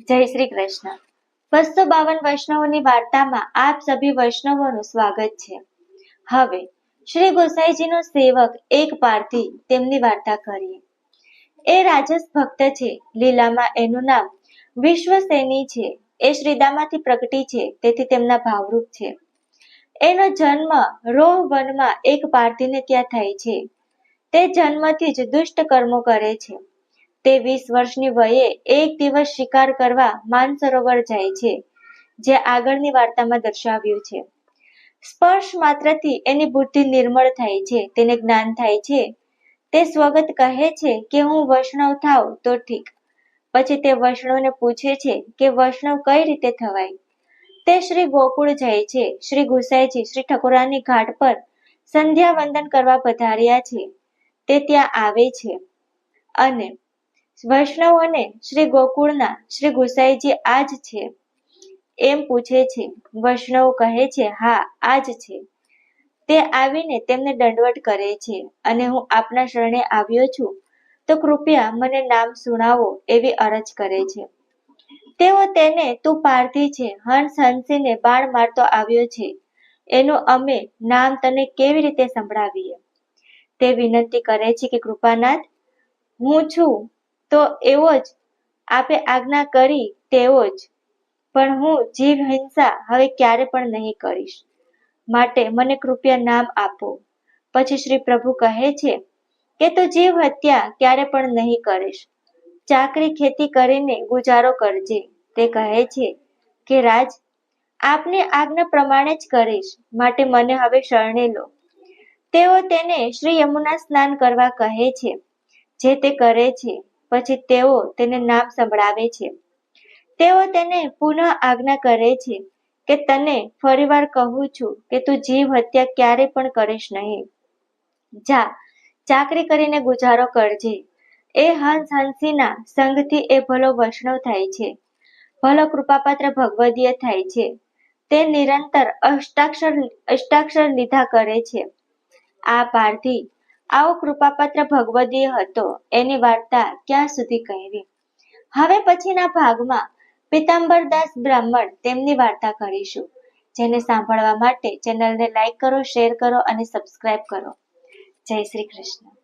જય શ્રી કૃષ્ણ. બસો બાવન વૈષ્ણવોની વાર્તામાં આપ સભી વૈષ્ણવોનું સ્વાગત છે. હવે, શ્રી ગોસાઈજીનો સેવક એક પારથી તેમની વાર્તા કરીએ. એ રાજસ ભક્ત છે, લીલામાં એનું નામ વિશ્વસેની છે, એ શ્રીદામાંથી પ્રગટી છે, તેથી તેમના ભાવરૂપ છે. એનો જન્મ રોહ વનમાં એક પારધીને ત્યાં થાય છે? તે જન્મથી જ દુષ્ટ કર્મો કરે છે. તે વીસ વર્ષની વયે એક દિવસ શિકાર કરવા માનસરોવર જાય છે, જે આગળની વાર્તામાં દર્શાવ્યું છે. સ્પર્શ માત્રથી એની બુદ્ધિ નિર્મળ થાય છે, તેને જ્ઞાન થાય છે. તે સ્વગત કહે છે કે હું વૈષ્ણવ થાવ તો ઠીક. પછી તે વૈષ્ણવને પૂછે છે કે વૈષ્ણવ કઈ રીતે થવાય? તે શ્રી ગોકુળ જાય છે. શ્રી ગુસાઈજી શ્રી ઠકોરાની ઘાટ પર સંધ્યા વંદન કરવા પધાર્યા છે. તે ત્યાં આવે છે. અને વૈષ્ણવોને શ્રી ગોકુળના શ્રી ગુસાઈજી આ જ છે. એમ પૂછે છે, વૈષ્ણવ કહે છે, હા આ જ છે. તે આવીને તેમને દંડવટ કરે છે અને હું આપના શરણે આવ્યો છું, તો કૃપયા મને નામ સુણાવો એવી અરજ કરે છે. તેઓ તેને, તું પારધી છે હંસ હંસીને બાણ મારતો આવ્યો છે. એનું અમે નામ તને કેવી રીતે સંભળાવીએ? તે વિનંતી કરે છે કે, કૃપાનાથ, હું છું તો એવો જ, આપે આજ્ઞા કરી તેવો જ. પણ હું જીવ હિંસા હવે ક્યારે પણ નહીં કરીશ. માટે મને કૃપયા નામ આપો. પછી શ્રી પ્રભુ કહે છે કે તો જીવ હત્યા ક્યારે પણ નહીં કરીશ. ચાકરી ખેતી કરીને ગુજારો કરજે. તે કહે છે કે રાજ, આપની આજ્ઞા પ્રમાણે જ કરીશ. માટે મને હવે શરણે લો. તેઓ તેને શ્રી યમુના સ્નાન કરવા કહે છે. જે તે કરે છે. પછી તેઓ તેને નામ સંભળાવે છે. તેઓ તેને પુનઃ આજ્ઞા કરે છે કે તને ફરીવાર કહું છું કે તું જીવ હત્યા ક્યારે પણ કરીશ નહીં. જા, ચાકરી કરીને ગુજારો કરજે. એ હંસ હંસીના સંગથી એ ભલો વૈષ્ણવ થાય છે. ભલો કૃપાપાત્ર ભગવદીય થાય છે. તે નિરંતર અષ્ટાક્ષર અષ્ટાક્ષર લીધા કરે છે. આ પારધી આવો કૃપાપાત્ર ભગવદીય હતો. એની વાર્તા ક્યાં સુધી કહેવી? હવે પછીના ભાગમાં પિતાંબરદાસ બ્રાહ્મણ તેમની વાર્તા કરીશું. જેને સાંભળવા માટે ચેનલને લાઈક કરો શેર કરો અને સબસ્ક્રાઇબ કરો. જય શ્રી કૃષ્ણ.